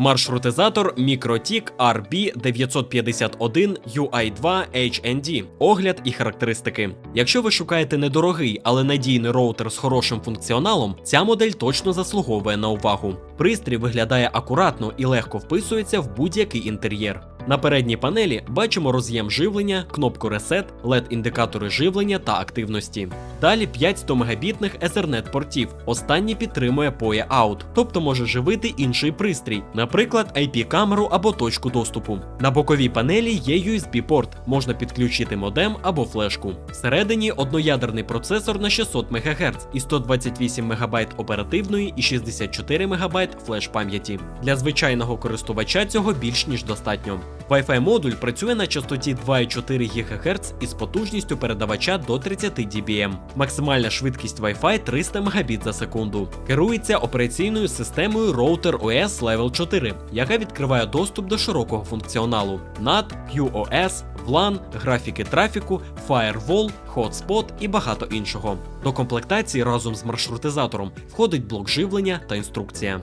Маршрутизатор MikroTik RB951 UI2 HND. Огляд і характеристики. Якщо ви шукаєте недорогий, але надійний роутер з хорошим функціоналом, ця модель точно заслуговує на увагу. Пристрій виглядає акуратно і легко вписується в будь-який інтер'єр. На передній панелі бачимо роз'єм живлення, кнопку Reset, LED-індикатори живлення та активності. Далі 5 100 мегабітних Ethernet портів. Останній підтримує PoE Out, тобто може живити інший пристрій, наприклад, IP-камеру або точку доступу. На боковій панелі є USB-порт, можна підключити модем або флешку. Всередині одноядерний процесор на 600 МГц і 128 МБ оперативної і 64 МБ флеш-пам'яті. Для звичайного користувача цього більш ніж достатньо. Wi-Fi модуль працює на частоті 2,4 ГГц із потужністю передавача до 30 dBm. Максимальна швидкість Wi-Fi 300 Мбіт за секунду. Керується операційною системою Router OS Level 4, яка відкриває доступ до широкого функціоналу NAT, QoS, VLAN, графіки трафіку, Firewall, Hotspot і багато іншого. До комплектації разом з маршрутизатором входить блок живлення та інструкція.